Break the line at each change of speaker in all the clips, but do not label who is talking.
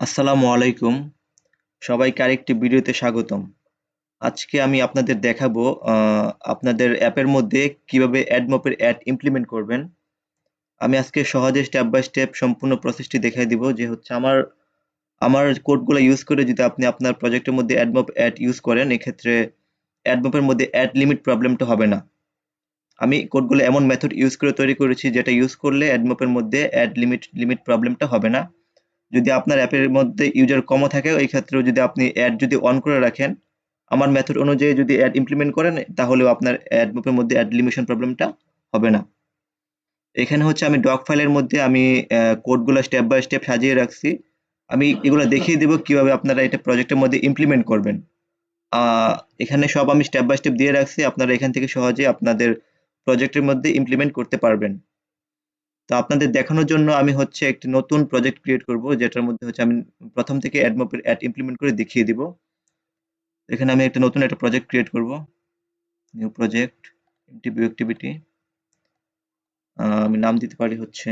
আসসালামু আলাইকুম। সবাইকে আরেকটি ভিডিওতে স্বাগতম। আজকে আমি আপনাদের দেখাবো আপনাদের অ্যাপের মধ্যে কীভাবে অ্যাডমপের অ্যাড ইমপ্লিমেন্ট করবেন। আমি আজকে সহজে স্টেপ বাই স্টেপ সম্পূর্ণ প্রসেসটি দেখাই দিব যে হচ্ছে আমার আমার কোডগুলো ইউজ করে যদি আপনি আপনার প্রজেক্টের মধ্যে অ্যাডমপ অ্যাড ইউজ করেন, এক্ষেত্রে অ্যাডমপের মধ্যে অ্যাড লিমিট প্রবলেমটা হবে না। আমি কোডগুলো এমন মেথড ইউজ করে তৈরি করেছি যেটা ইউজ করলে অ্যাডমপের মধ্যে অ্যাড লিমিট লিমিট প্রবলেমটা হবে না। যদি আপনার অ্যাপের মধ্যে ইউজার কমও থাকে, ওই ক্ষেত্রেও যদি আপনি অ্যাড যদি অন করে রাখেন, আমার মেথড অনুযায়ী যদি অ্যাড ইমপ্লিমেন্ট করেন, তাহলেও আপনার অ্যাড গ্রুপের মধ্যে অ্যাড লিমিশন প্রবলেমটা হবে না। এখানে হচ্ছে আমি ডক ফাইলের মধ্যে আমি কোডগুলো স্টেপ বাই স্টেপ সাজিয়ে রাখছি। আমি এগুলো দেখিয়ে দেবো কীভাবে আপনারা এটা প্রজেক্টের মধ্যে ইমপ্লিমেন্ট করবেন। এখানে সব আমি স্টেপ বাই স্টেপ দিয়ে রাখছি। আপনারা এখান থেকে সহজে আপনাদের প্রজেক্টের মধ্যে ইমপ্লিমেন্ট করতে পারবেন। তো আপনাদের দেখানোর জন্য আমি হচ্ছে একটি নতুন প্রজেক্ট ক্রিয়েট করব, যেটার মধ্যে হচ্ছে আমি প্রথম থেকে অ্যাডমপের অ্যাড ইমপ্লিমেন্ট করে দেখিয়ে দিব। এখানে আমি একটা নতুন একটা প্রজেক্ট ক্রিয়েট করব। নিউ প্রজেক্ট অ্যাক্টিভিটি আমি নাম দিতে পারি হচ্ছে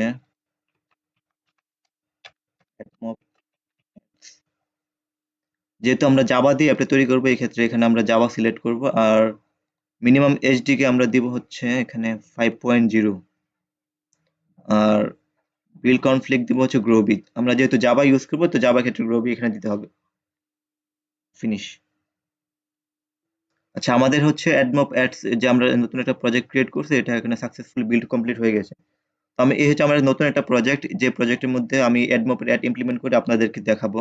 যেহেতু আমরা জাভা দিয়ে অ্যাপটা তৈরি করব ক্ষেত্রে এখানে আমরা জাভা সিলেক্ট করব, আর মিনিমাম এইচডিকে আমরা দিব হচ্ছে এখানে ফাইভ পয়েন্ট জিরো আর বিল কনফ্লিক্ট দিব হচ্ছে গ্রোবি আমরা যেহেতু জাবা ইউজ করব, তো জাভা ক্ষেত্রে গ্রোবি এখানে দিতে হবে। ফিনিশ আচ্ছা আমাদের হচ্ছে অ্যাডমপ অ্যাডস যে আমরা নতুন একটা প্রজেক্ট ক্রিয়েট করছি, এটা এখানে সাকসেসফুলি বিল্ড কমপ্লিট হয়ে গেছে। তো আমি, এই হচ্ছে আমার নতুন একটা প্রজেক্ট যে প্রজেক্টের মধ্যে আমি অ্যাডমপের অ্যাড ইমপ্লিমেন্ট করে আপনাদেরকে দেখাবো।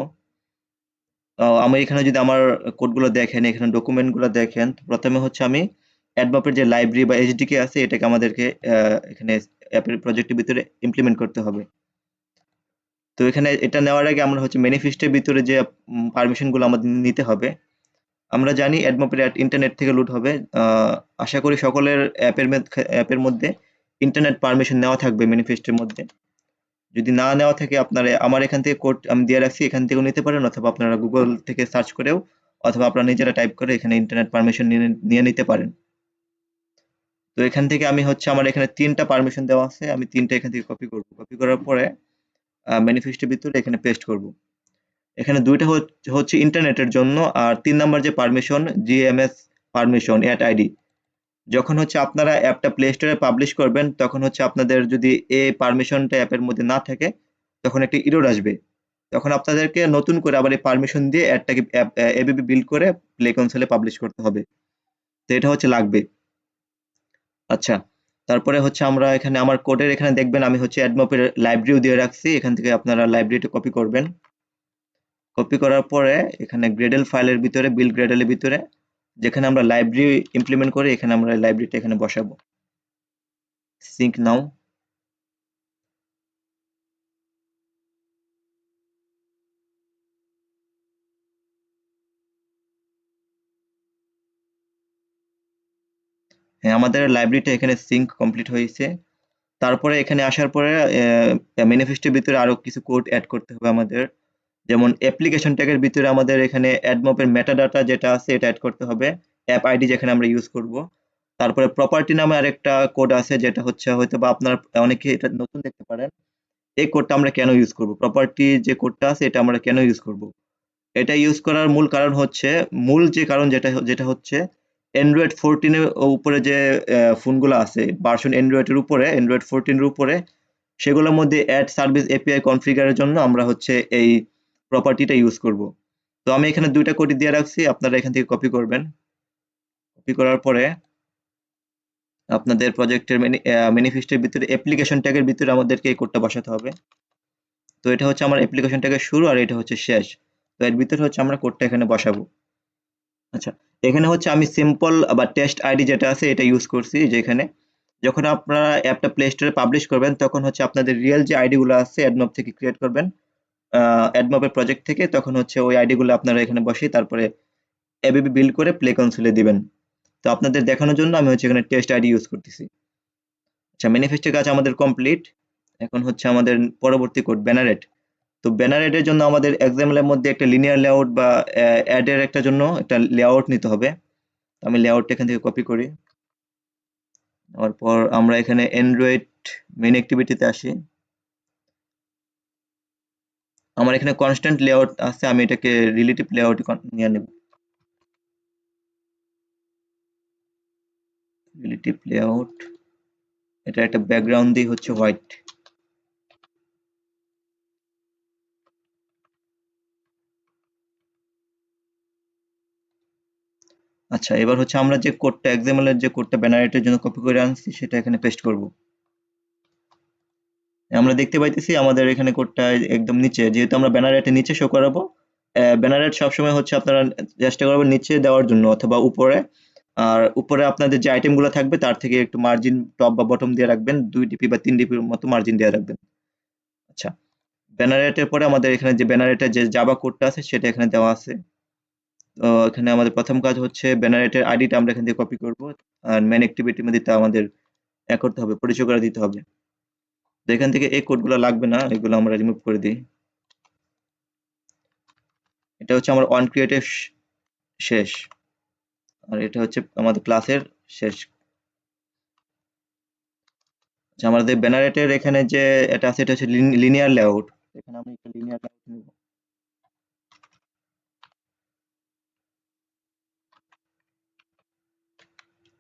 আমি এখানে যদি আমার কোডগুলো দেখেন, এখানে ডকুমেন্টগুলো দেখেন প্রথমে হচ্ছে আমি অ্যাডমপের যে লাইব্রেরি বা এইচডিকে আছে, এটাকে আমাদেরকে এখানে অ্যাপের প্রজেক্টের ভিতরে ইমপ্লিমেন্ট করতে হবে। তো এখানে এটা নেওয়ার আগে আমরা হচ্ছে ম্যানিফেস্টের ভিতরে যে পারমিশনগুলো আমাদের নিতে হবে, আমরা জানি অ্যাডমপের অ্যাড ইন্টারনেট থেকে লুট হবে। আশা করি সকলের অ্যাপের অ্যাপের মধ্যে ইন্টারনেট পারমিশন নেওয়া থাকবে ম্যানিফেস্টের মধ্যে। যদি না নেওয়া থাকে আপনারা, আমার এখান থেকে কোড আমি দিয়ে রাখছি, এখান থেকেও নিতে পারেন অথবা আপনারা গুগল থেকে সার্চ করেও অথবা আপনারা নিজেরা টাইপ করে এখানে ইন্টারনেট পারমিশন নিয়ে নিতে পারেন। তো এখান থেকে আমি হচ্ছে আমার এখানে তিনটা পারমিশন দেওয়া আছে, আমি তিনটা এখান থেকে কপি করব। কপি করার পরে ম্যানিফেস্টের ভিতরে এখানে পেস্ট করব। এখানে দুইটা হচ্ছে- ইন্টারনেটের জন্য আর তিন নাম্বার যে permission GMS permission ad ID যখন হচ্ছে আপনারা অ্যাপটা প্লে স্টোরে পাবলিশ করবেন, তখন হচ্ছে আপনাদের যদি এ পারমিশনটা অ্যাপের মধ্যে না থাকে, তখন একটা ইরোর আসবে। তখন আপনাদেরকে নতুন করে আবার এই পারমিশন দিয়ে অ্যাডটাকে এবিবি বিল্ড করে প্লে কনসোলে পাবলিশ করতে হবে। তো এটা হচ্ছে লাগবে। আচ্ছা তারপরে হচ্ছে আমরা এখানে আমার কোডের এখানে দেখবেন আমি হচ্ছে অ্যাডমপের লাইব্রেরিও দিয়ে রাখছি, এখান থেকে আপনারা লাইব্রেরিটা কপি করবেন। কপি করার পরে এখানে গ্রেডেল ফাইলের ভিতরে বিল গ্রেডেলের ভিতরে, যেখানে আমরা লাইব্রেরি ইমপ্লিমেন্ট করে এখানে আমরা লাইব্রেরিটা এখানে বসাবো। সিঙ্ক নাও আমাদের লাইব্রেরিটা এখানে সিঙ্ক কমপ্লিট হয়েছে। তারপরে এখানে আসার পরে ম্যানিফেস্টের ভিতরে আরও কিছু কোড অ্যাড করতে হবে আমাদের। যেমন অ্যাপ্লিকেশন ট্যাগের ভিতরে আমাদের এখানে অ্যাডমপের মেটাডাটা যেটা আছে, এটা অ্যাড করতে হবে। অ্যাপ আইডি যেখানে আমরা ইউজ করব। তারপরে প্রপার্টি নামে আরেকটা কোড আছে, যেটা হচ্ছে হয়তো বা আপনার অনেকে এটা নতুন দেখতে পারেন। এই কোডটা আমরা কেন ইউজ করব? প্রপার্টি যে কোডটা আছে, এটা আমরা কেন ইউজ করব? এটা ইউজ করার মূল কারণ হচ্ছে, মূল যে কারণ যেটা যেটা হচ্ছে অ্যান্ড্রয়েড ফোরটিনের উপরে যে ফোনগুলো আছে ভার্সন অ্যান্ড্রয়েডের উপরে অ্যান্ড্রয়েড ফোরটিনের উপরে, সেগুলোর মধ্যে অ্যাড সার্ভিস এপিআই কনফিগারের জন্য আমরা হচ্ছে এই প্রপার্টিটা ইউজ করব। তো আমি এখানে দুইটা কোড দিয়ে রাখছি, আপনারা এখান থেকে কপি করবেন। কপি করার পরে আপনাদের প্রজেক্টের ম্যানিফেস্টের ভিতরে অ্যাপ্লিকেশন ট্যাগের ভিতরে আমাদেরকে এই কোডটা বসাতে হবে। তো এটা হচ্ছে আমার অ্যাপ্লিকেশন ট্যাগের শুরু আর এটা হচ্ছে শেষ। তো এর ভিতরে হচ্ছে আমরা কোডটা এখানে বসাবো। আচ্ছা এখানে হচ্ছে আমি সিম্পল বা টেস্ট আইডি যেটা আছে এটা ইউজ করছি যেখানে যখন আপনারা অ্যাপটা প্লে স্টোরে পাবলিশ করবেন, তখন হচ্ছে আপনাদের রিয়েল যে আইডিগুলো আছে অ্যাডমপ থেকে ক্রিয়েট করবেন। অ্যাডমপের প্রজেক্ট থেকে তখন হচ্ছে ওই আইডিগুলো আপনারা এখানে বসিয়ে তারপরে এবিবি বিল্ড করে প্লে কনসোলে দিবেন। তো আপনাদের দেখানোর জন্য আমি হচ্ছে এখানে টেস্ট আইডি ইউজ করতেছি। আচ্ছা ম্যানিফেস্টের কাজ আমাদের কমপ্লিট এখন হচ্ছে আমাদের পরবর্তী কোড ব্যানারেট তো ব্যানারেটের জন্য আমাদের এক্সাম্পলের মধ্যে একটা লিনিয়ার লেআউট বা অ্যাডের একটা জন্য একটা লেআউট নিতে হবে। আমি লেআউটটা এখান থেকে কপি করি। তারপর আমরা এখানে অ্যান্ড্রয়েড মেন অ্যাক্টিভিটিতে আসি। আমার এখানে কনস্ট্যান্ট লেআউট আছে, আমি এটাকে রিলেটিভ লেআউট নিয়ে নেব। রিলেটিভ লেআউট এটা একটা ব্যাকগ্রাউন্ড দিয়ে হচ্ছে হোয়াইট আচ্ছা এবার হচ্ছে আমরা যে কোডটা এর যে কোডটা ব্যানারেটের জন্য কপি করে আনছি, সেটা এখানে পেস্ট করব। আমরা দেখতে পাইতেছি আমাদের এখানে কোডটা একদম নিচে, যেহেতু আমরা ব্যানারেটে নিচে শো করাবো ব্যানারেট সবসময় হচ্ছে আপনারা চেষ্টা করবেন নিচে দেওয়ার জন্য অথবা উপরে। আর উপরে আপনাদের যে আইটেমগুলো থাকবে, তার থেকে একটু মার্জিন টপ বা বটম দিয়ে রাখবেন, দুই ডিপি বা তিন ডিপির মতো মার্জিন দিয়ে রাখবেন। আচ্ছা ব্যানারেটের পরে আমাদের এখানে যে ব্যানারেটের যে জাবা কোডটা আছে, সেটা এখানে দেওয়া আছে। এখানে আমাদের প্রথম কাজ হচ্ছে ব্যানারেটের আইডিটা আমরা এখান থেকে কপি করব। আর মেন অ্যাক্টিভিটির মধ্যে তা আমাদের এ করতে হবে, পরিচয় করে দিতে হবে। এখান থেকে এই কোডগুলো লাগবে না, এগুলো আমরা রিমুভ করে দিই। এটা হচ্ছে আমার অন ক্রিয়েটিভ শেষ। আর এটা হচ্ছে আমাদের ক্লাসের শেষ। আচ্ছা আমাদের ব্যানারেটের এখানে যে এটা আছে, এটা হচ্ছে লিনিয়ার লেআউট এখানে আমি একটা লিনিয়ার লেআউট নেব।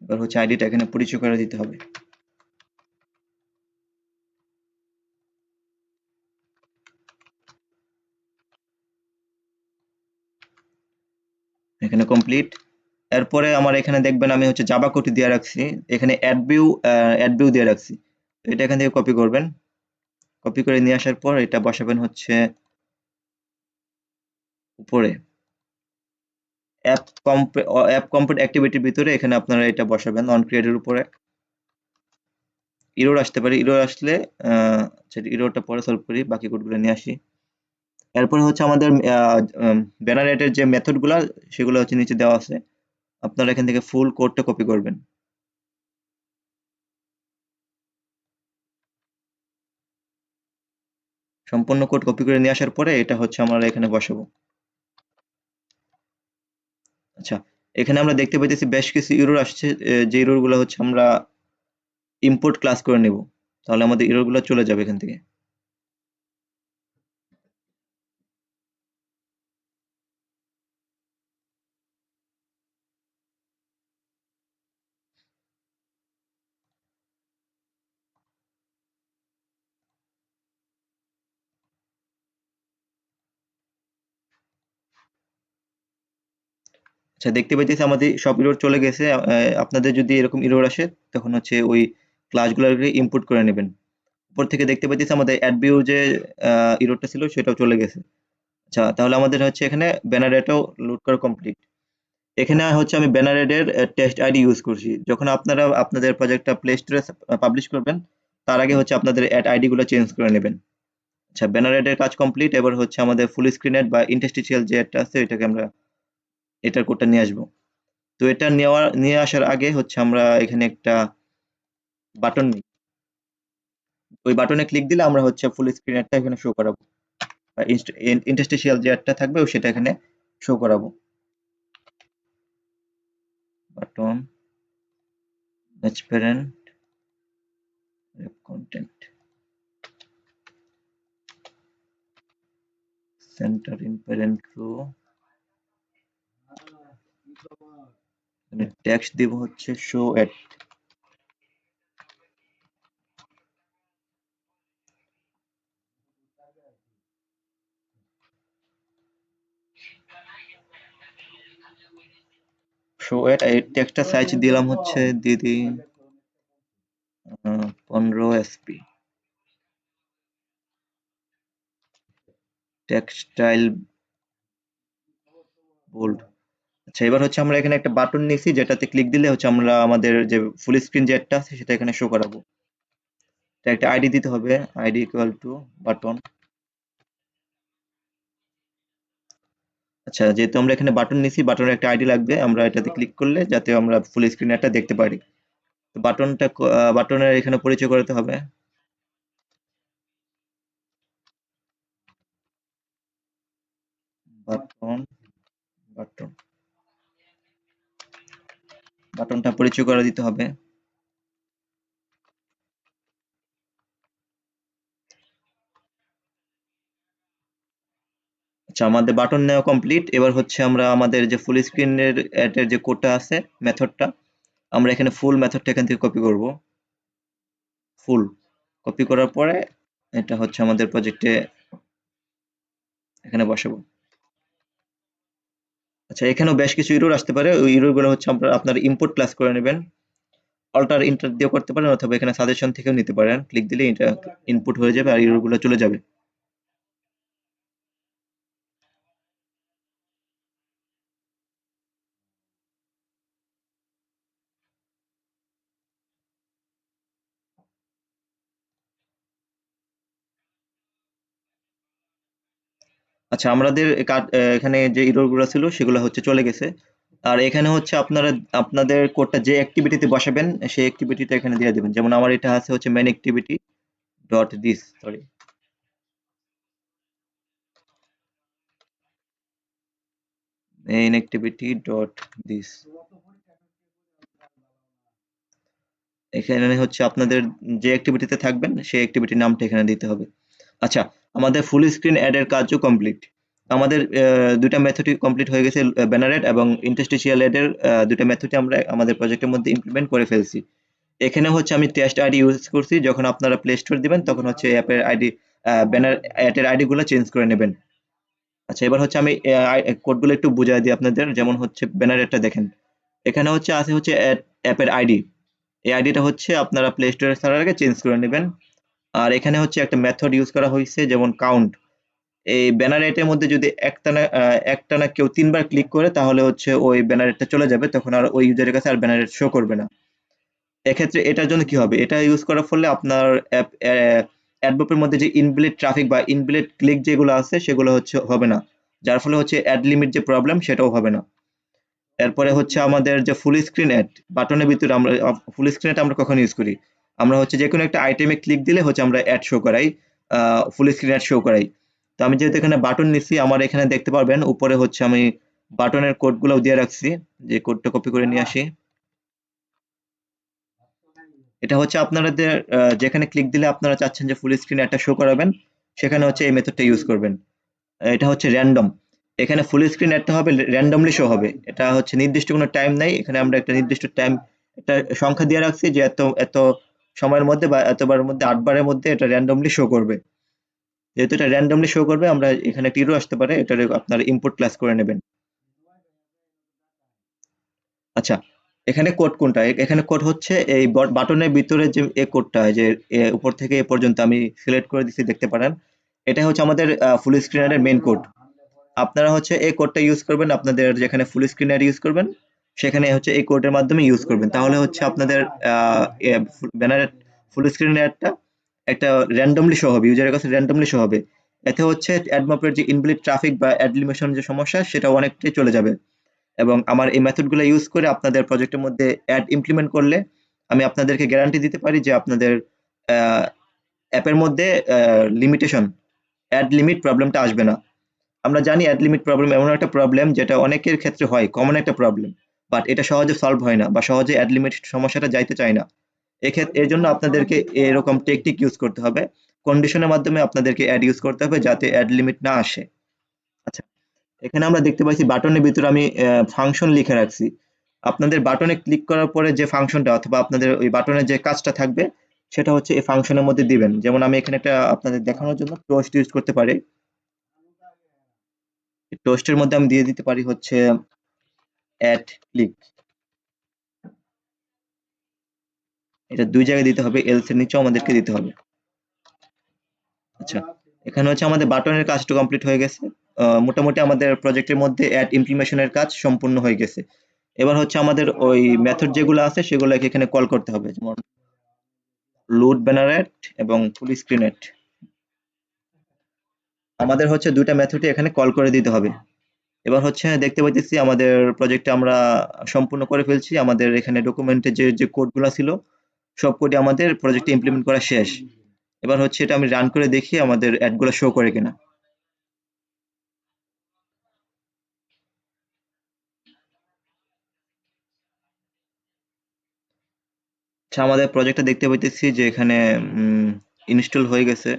এবার হচ্ছে আইডিটা এখানে পরিচয় করে দিতে হবে। এখানে কমপ্লিট এরপরে আমার এখানে দেখবেন আমি হচ্ছে জাবা কোটি দিয়ে রাখছি। এখানে অ্যাড ভিউ অ্যাড ভিউ দিয়ে রাখছি। তো এটা এখান থেকে কপি করবেন। কপি করে নিয়ে আসার পর এটা বসাবেন হচ্ছে উপরে। অ্যাপ অ্যাপ কমপ্লিট অ্যাক্টিভিটির ভিতরে এখানে আপনারা এটা বসাবেন অন ক্রিয়েটের উপরে। ইরোর আসতে পারে ইরোর আসলে সেটা ইরোরটা পরে সলভ করি, বাকি কোডগুলো নিয়ে আসি। এরপরে হচ্ছে আমাদের ব্যানারেটের যে মেথডগুলো সেগুলো হচ্ছে নিচে দেওয়া আছে। আপনারা এখান থেকে ফুল কোডটা কপি করবেন। সম্পূর্ণ কোড কপি করে নিয়ে আসার পরে এটা হচ্ছে আমরা এখানে বসাবো। আচ্ছা এখানে আমরা দেখতে পাইতেছি বেশ কিছু ইউরোর আসছে যে ইউরোর হচ্ছে আমরা ইম্পোর্ট ক্লাস করে নেব। তাহলে আমাদের ইউরোরগুলো চলে যাবে এখান থেকে। আচ্ছা দেখতে পাইতেছি আমাদের সব ইরোর চলে গেছে। আপনাদের যদি এরকম ইরোর আসে, তখন হচ্ছে ওই ক্লাসগুলোকে ইম্পোর্ট করে নেবেন। উপর থেকে দেখতে পাইতেছি আমাদের অ্যাড ভিউ যে ইরোরটা ছিল, সেটাও চলে গেছে। আচ্ছা তাহলে আমাদের হচ্ছে এখানে ব্যানারেটাও লোড করা কমপ্লিট এখানে হচ্ছে আমি ব্যানারেডের টেস্ট আইডি ইউজ করছি। যখন আপনারা আপনাদের প্রজেক্টটা প্লে স্টোরে পাবলিশ করবেন, তার আগে হচ্ছে আপনাদের অ্যাড আইডিগুলো চেঞ্জ করে নেবেন। আচ্ছা ব্যানারেডের কাজ কমপ্লিট এবার হচ্ছে আমাদের ফুল স্ক্রিন বা ইন্টারস্টিশিয়াল যে অ্যাডটা আছে, এটাকে আমরা এটার কোডটা নিয়ে আসব। তো এটা নেওয়া, নিয়ে আসার আগে হচ্ছে আমরা এখানে একটা বাটন নিই। ওই বাটনে ক্লিক দিলে আমরা হচ্ছে ফুল স্ক্রিন অ্যাডটা এখানে শো করাবো। ইন্টারস্টিশিয়াল যে অ্যাডটা থাকবে সেটা এখানে শো করাবো। Button transparent content center in parent এখানে টেক্সট দিব হচ্ছে শো এট শো এই টেক্সটটা সাইজ দিলাম হচ্ছে দিদি পনেরো এসপি টেক্সটাইল বোল্ড আচ্ছা এবার হচ্ছে আমরা এখানে একটা বাটন নিয়েছি, যেটাতে ক্লিক দিলে হচ্ছে আমরা আমাদের যে ফুল স্ক্রিন যে আছে, সেটা এখানে শো করাবো। একটা আইডি দিতে হবে আইডি ইকুয়াল টু বাটন আচ্ছা যেহেতু আমরা এখানে বাটন নিয়েছি বাটনের একটা আইডি লাগবে, আমরা এটাতে ক্লিক করলে যাতে আমরা ফুল স্ক্রিন একটা দেখতে পারি। তো বাটনটা বাটনের এখানে পরিচয় করতে হবে। বাটন বাটন বাটনটা পরিচয় করে দিতে হবে। আচ্ছা আমাদের বাটন নেওয়া কমপ্লিট এবার হচ্ছে আমরা আমাদের যে ফুল স্ক্রিনের অ্যাডের যে কোডটা আছে মেথডটা আমরা এখানে ফুল মেথডটা এখান থেকে কপি করব। ফুল কপি করার পরে, এটা হচ্ছে আমাদের প্রজেক্টে এখানে বসাবো। আচ্ছা এখানেও বেশ কিছু ইউরোর আসতে পারে। ওই ইউরোগুলো গুলো হচ্ছে আপনার আপনার ইম্পোর্ট ক্লাস করে নেবেন। অল্টার ইন্টার দিয়ে করতে পারেন অথবা এখানে সাজেশন থেকেও নিতে পারেন। ক্লিক দিলে এটা ইনপুট হয়ে যাবে আর ইউরোগুলো গুলো চলে যাবে। আচ্ছা আমাদের এখানে যে ইরোরগুলো ছিল সেগুলো হচ্ছে চলে গেছে। আর এখানে হচ্ছে আপনারা, আপনাদের কোডটা যে অ্যাক্টিভিটিতে বসাবেন, সেই অ্যাক্টিভিটিটা এখানে দিয়ে দেবেন। যেমন আমার এটা আছে হচ্ছে main activity dot this sorry dot এখানে হচ্ছে আপনাদের যে অ্যাক্টিভিটিতে থাকবেন, সেই অ্যাক্টিভিটির নামটা এখানে দিতে হবে। আচ্ছা আমাদের ফুল স্ক্রিন অ্যাড এর কাজও কমপ্লিট আমাদের দুইটা মেথডই কমপ্লিট হয়ে গেছে ব্যানার অ্যাড এবং ইন্টারস্টিশিয়াল অ্যাড এর আহ, দুইটা মেথডই আমরা আমাদের প্রজেক্টের মধ্যে ইমপ্লিমেন্ট করে ফেলছি। এখানে হচ্ছে আমি টেস্ট আইডি ইউজ করছি যখন আপনারা প্লে স্টোর দিবেন তখন হচ্ছে অ্যাপের আইডি ব্যানার অ্যাডের আইডি গুলো চেঞ্জ করে নেবেন। আচ্ছা এবার হচ্ছে আমি কোডগুলো একটু বুঝাই দিই আপনাদের যেমন হচ্ছে ব্যানার অ্যাডটা দেখেন। এখানে হচ্ছে আছে হচ্ছে অ্যাপের আইডি এই আইডিটা হচ্ছে আপনারা প্লে স্টোরে ছাড়ার আগে চেঞ্জ করে নেবেন। আর এখানে হচ্ছে একটা মেথড ইউজ করা হয়েছে, যেমন কাউন্ট এই ব্যানার এটের মধ্যে যদি একটানা একটানা কেউ তিনবার ক্লিক করে, তাহলে হচ্ছে ওই ব্যানার এটটা চলে যাবে, তখন আর ওই ইউজারের কাছে আর ব্যানার এট শো করবে না। এক্ষেত্রে এটার জন্য কি হবে? এটা ইউজ করার ফলে আপনার অ্যাপ অ্যাডবপের মধ্যে যে ইনবিলেট ট্রাফিক বা ইনবিলেট ক্লিক যেগুলো আছে, সেগুলো হচ্ছে হবে না। যার ফলে হচ্ছে অ্যাড লিমিট যে প্রবলেম সেটাও হবে না। এরপরে হচ্ছে আমাদের যে ফুল স্ক্রিন অ্যাড বাটনের ভিতরে আমরা ফুল স্ক্রিন অ্যাড আমরা কখন ইউজ করি? আমরা হচ্ছে যে কোনো একটা আইটেমে ক্লিক দিলে হচ্ছে আমরা অ্যাড শো করাই ফুল স্ক্রিন অ্যাড শো করাই। তো আমি যেহেতু এখানে বাটন নিচ্ছি আমার এখানে দেখতে পারবেন, উপরে হচ্ছে আমি বাটনের কোডগুলো দিয়ে রাখছি, যে কোডটা কপি করে নিয়ে আসি। এটা হচ্ছে আপনাদের যেখানে ক্লিক দিলে আপনারা চাচ্ছেন যে ফুল স্ক্রিন একটা শো করাবেন, সেখানে হচ্ছে এই মেথডটা ইউজ করবেন। এটা হচ্ছে র্যান্ডম এখানে ফুল স্ক্রিন একটা হবে র্যান্ডমলি শো হবে। এটা হচ্ছে নির্দিষ্ট কোনো টাইম নাই, এখানে আমরা একটা নির্দিষ্ট টাইম একটা সংখ্যা দিয়ে রাখছি যে এত এত সময়ের মধ্যে বা এতবারের মধ্যে, আটবারের মধ্যে এটা র্যান্ডমলি শো করবে। যেহেতু এটা র্যান্ডমলি শো করবে, আমরা এখানে টিরো আসতে পারে এটা আপনারা ইনপুট ক্লাস করে নেবেন। আচ্ছা এখানে কোড কোনটা? এখানে কোড হচ্ছে এই বাটনের ভিতরে যে এ কোডটা যে উপর থেকে এ পর্যন্ত আমি সিলেক্ট করে দিচ্ছি দেখতে পারেন। এটা হচ্ছে আমাদের ফুল স্ক্রিনের মেইন কোড আপনারা হচ্ছে এই কোডটা ইউজ করবেন, আপনাদের যেখানে ফুল স্ক্রিন অ্যাড ইউজ করবেন সেখানে হচ্ছে এই কোডের মাধ্যমে ইউজ করবেন। তাহলে হচ্ছে আপনাদের ব্যানারের ফুল স্ক্রিন অ্যাডটা একটা র্যান্ডমলি শো হবে ইউজারের কাছে র্যান্ডমলি শো হবে। এতে হচ্ছে অ্যাডমপের যে ইনবিল্ট ট্রাফিক বা অ্যাডলিমেশন যে সমস্যা, সেটা অনেকটাই চলে যাবে। এবং আমার এই মেথডগুলো ইউজ করে আপনাদের প্রজেক্টের মধ্যে অ্যাড ইমপ্লিমেন্ট করলে আমি আপনাদেরকে গ্যারান্টি দিতে পারি যে আপনাদের অ্যাপের মধ্যে লিমিটেশন অ্যাড লিমিট প্রবলেমটা আসবে না। আমরা জানি অ্যাড লিমিট প্রবলেম এমন একটা প্রবলেম যেটা অনেকের ক্ষেত্রে হয় কমন একটা প্রবলেম বাট এটা সহজে সলভ হয় না বা সহজে অ্যাড লিমিট সমস্যাটা যাইতে চায় না। এক্ষেত্রে এর জন্য আপনাদেরকে এরকম টেকনিক ইউজ করতে হবে। কন্ডিশনের মাধ্যমে আপনাদেরকে অ্যাড ইউজ করতে হবে যাতে অ্যাড লিমিট না আসে। আচ্ছা এখানে আমরা দেখতে পাচ্ছি বাটনের ভিতরে আমি ফাংশন লিখে রাখছি। আপনাদের বাটনে ক্লিক করার পরে যে ফাংশনটা অথবা আপনাদের ওই বাটনের যে কাজটা থাকবে, সেটা হচ্ছে এই ফাংশনের মধ্যে দিবেন। যেমন আমি এখানে একটা আপনাদের দেখানোর জন্য টোস্ট ইউজ করতে পারি। টোস্টের মধ্যে আমি দিয়ে দিতে পারি হচ্ছে অ্যাড ক্লিক এটা দুই জায়গায় দিতে হবে এলস এর নিচেও আমাদেরকে দিতে হবে। আচ্ছা এখানে হচ্ছে আমাদের বাটনের কাজটা কমপ্লিট হয়ে গেছে। মোটামুটি আমাদের প্রজেক্টের মধ্যে অ্যাড ইমপ্লিমেশনের কাজ সম্পূর্ণ হয়ে গেছে। এবার হচ্ছে আমাদের ওই মেথড যেগুলো আছে, সেগুলোকে এখানে কল করতে হবে। যেমন লোড ব্যানার অ্যাড এবং ফুল স্ক্রিন অ্যাড আমাদের হচ্ছে দুইটা মেথডই এখানে কল করে দিতে হবে। এবার হচ্ছে দেখতে পাইতেছি আমাদের প্রজেক্টে আমরা সম্পূর্ণ করে ফেলছি। আমাদের এখানে ডকুমেন্টে যে যে কোডগুলো ছিল, সব কোডই আমাদের প্রজেক্টে ইমপ্লিমেন্ট করা শেষ। এবার হচ্ছে এটা আমি রান করে দেখি আমাদের অ্যাডগুলো শো করে কিনা। আচ্ছা আমাদের প্রজেক্টটা দেখতে পাইতেছি যে এখানে ইনস্টল হয়ে গেছে।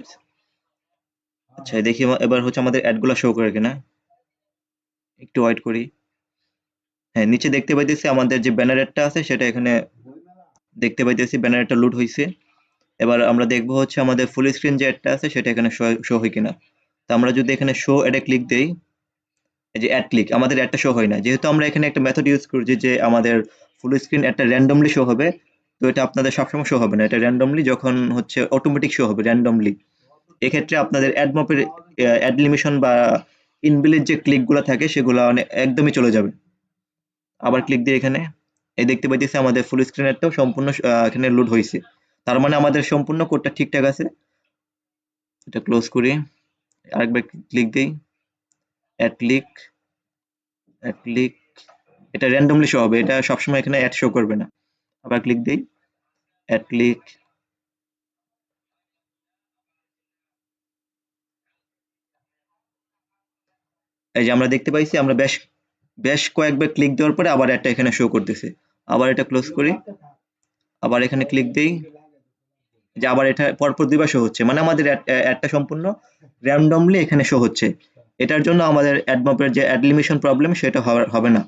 আচ্ছা দেখি এবার হচ্ছে আমাদের অ্যাডগুলো শো করে কিনা। একটু ওয়েট করি। হ্যাঁ নিচে দেখতে পাইতেছি আমাদের যে ব্যানার অ্যাডটা আছে, সেটা এখানে দেখতে পাইতেছি ব্যানার অ্যাডটা লুট হয়েছে এবার আমরা দেখব হচ্ছে আমাদের ফুল স্ক্রিন যে অ্যাডটা আছে, সেটা এখানে শো হয় কিনা। তো আমরা যদি এখানে শো অ্যাডে ক্লিক দেই, এই যে অ্যাড ক্লিক আমাদের অ্যাডটা শো হয় না। যেহেতু আমরা এখানে একটা মেথড ইউজ করছি যে আমাদের ফুল স্ক্রিন অ্যাডটা র্যান্ডমলি শো হবে, তো এটা আপনাদের সবসময় শো হবে না। এটা র্যান্ডমলি যখন হচ্ছে অটোমেটিক শো হবে র্যান্ডমলি এক্ষেত্রে আপনাদের অ্যাডমপের অ্যাড লিমিশন বা ইনবিলিট যে ক্লিকগুলো থাকে, সেগুলো মানে একদমই চলে যাবে। আবার ক্লিক দিয়ে এখানে, এই দেখতে পাইতেছি আমাদের ফুল স্ক্রিন অ্যাডটাও সম্পূর্ণ এখানে লোড হয়েছে তার মানে আমাদের সম্পূর্ণ কোডটা ঠিকঠাক আছে। এটা ক্লোজ করি, আরেকবার ক্লিক দিই। অ্যাড ক্লিক অ্যাড ক্লিক এটা র্যান্ডমলি শো হবে, এটা সবসময় এখানে অ্যাড শো করবে না। আবার ক্লিক দিই অ্যাড ক্লিক এই যে আমরা দেখতে পাইছি, আমরা বেশ বেশ কয়েকবার ক্লিক দেওয়ার পরে আবার একটা এখানে শো করতেছে। আবার এটা ক্লোজ করি। আবার এখানে ক্লিক দেই। যে আবার এটা পরপর দুইবার শো হচ্ছে। মানে আমাদের অ্যাডটা সম্পূর্ণ র্যান্ডমলি এখানে শো হচ্ছে। এটার জন্য আমাদের অ্যাডমপের যে অ্যাডলিমিশন প্রবলেম সেটা হবে না।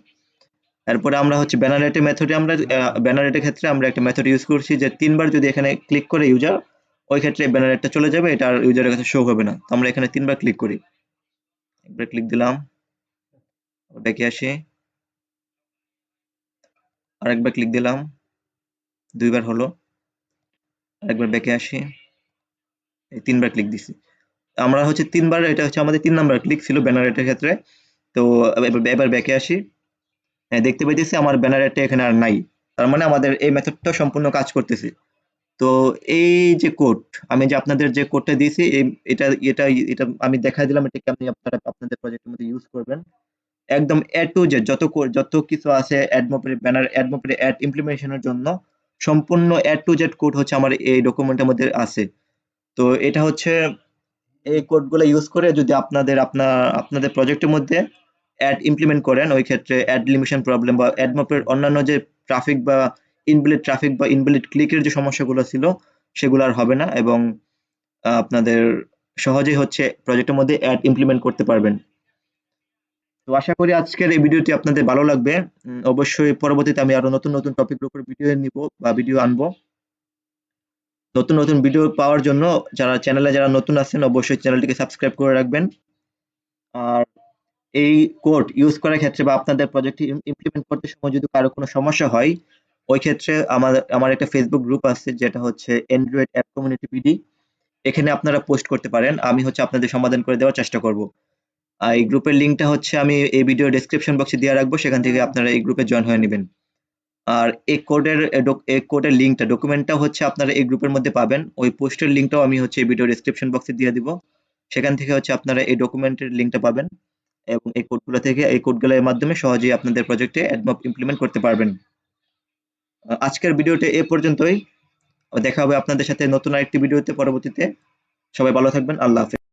এরপরে আমরা হচ্ছে ব্যানার ব্যানারেটের মেথডে আমরা ব্যানারেটের ক্ষেত্রে আমরা একটা মেথড ইউজ করছি যে তিনবার যদি এখানে ক্লিক করে ইউজার ওই ক্ষেত্রে ব্যানার ব্যানারেটটা চলে যাবে। এটা আর ইউজারের কাছে শো হবে না। তো আমরা এখানে তিনবার ক্লিক করি। একবার ক্লিক দিলাম। ব্যাকে আসি। আরেকবার ক্লিক দিলাম। দুইবার হলো। আরেকবার ব্যাকে আসি। এই তিনবার ক্লিক দিছি। আমরা হচ্ছে তিনবার, এটা হচ্ছে আমাদের তিন নাম্বার ক্লিক ছিল ব্যানার ব্যানারেটের ক্ষেত্রে। তো এবার ব্যাকে আসি। হ্যাঁ দেখতে পাইতেছি আমার ব্যানারেটটা এখানে আর নাই। তার মানে আমাদের এই মেথডটা সম্পূর্ণ কাজ করতেছে। তো এই যে কোড আমি যে আপনাদের যে কোডটা দিয়েছি এটা এটা এটা আমি দেখাই দিলাম, এটা কেমনি আপনারা আপনাদের প্রজেক্টের মধ্যে ইউজ করবেন। একদম এ টু জেড যত যত কিছু আছে অ্যাডমোপের ব্যানার অ্যাডমোপের অ্যাড ইমপ্লিমেন্টেশনের জন্য সম্পূর্ণ এ টু জেড কোড হচ্ছে আমার এই ডকুমেন্টের মধ্যে আছে। তো এটা হচ্ছে এই কোডগুলো ইউজ করে যদি আপনাদের আপনার আপনাদের প্রজেক্টের মধ্যে অ্যাড ইমপ্লিমেন্ট করেন, ওই ক্ষেত্রে অ্যাড লিমিশন প্রবলেম বা অ্যাডমপের অন্যান্য যে ট্রাফিক বা ইনবিলিট ট্রাফিক বা ইনবিলিট ক্লিকের যে সমস্যাগুলো ছিল, সেগুলো আর হবে না এবং আপনাদের সহজেই হচ্ছে প্রজেক্টের মধ্যে অ্যাড ইমপ্লিমেন্ট করতে পারবেন। তো আশা করি আজকের এই ভিডিওটি আপনাদের ভালো লাগবে। অবশ্যই পরবর্তীতে আমি আরও নতুন নতুন টপিকের উপর ভিডিও নিব বা ভিডিও আনব। নতুন নতুন ভিডিও পাওয়ার জন্য যারা চ্যানেলে যারা নতুন আছেন, অবশ্যই চ্যানেলটিকে সাবস্ক্রাইব করে রাখবেন। আর এই কোড ইউজ করার ক্ষেত্রে বা আপনাদের প্রজেক্টটি ইমপ্লিমেন্ট করতে সময় যদি কারও কোনো সমস্যা হয় ওই ক্ষেত্রে আমার আমার একটা ফেসবুক গ্রুপ আছে যেটা হচ্ছে অ্যান্ড্রয়েড অ্যাপ কমিউনিটি পিডি এখানে আপনারা পোস্ট করতে পারেন, আমি হচ্ছে আপনাদের সমাধান করে দেওয়ার চেষ্টা করব। আর এই গ্রুপের লিঙ্কটা হচ্ছে আমি এই ভিডিও ডেসক্রিপশন বক্সে দিয়ে রাখব, সেখান থেকে আপনারা এই গ্রুপে জয়েন হয়ে নেবেন। আর এই কোডের এই কোডের লিঙ্কটা ডকুমেন্টটা হচ্ছে আপনারা এই গ্রুপের মধ্যে পাবেন। ওই পোস্টের লিঙ্কটাও আমি হচ্ছে এই ভিডিও ডেসক্রিপশন বক্সে দিয়ে দিব। সেখান থেকে হচ্ছে আপনারা এই ডকুমেন্টের লিঙ্কটা পাবেন এবং এই কোডগুলো থেকে, এই কোডগুলোর মাধ্যমে সহজেই আপনাদের প্রজেক্টে অ্যাডমপ ইমপ্লিমেন্ট করতে পারবেন। আজকের ভিডিওটি এ পর্যন্তই। দেখা হবে আপনাদের সাথে নতুন আরেকটি ভিডিওতে পরবর্তীতে। সবাই ভালো থাকবেন। আল্লাহ হাফেজ।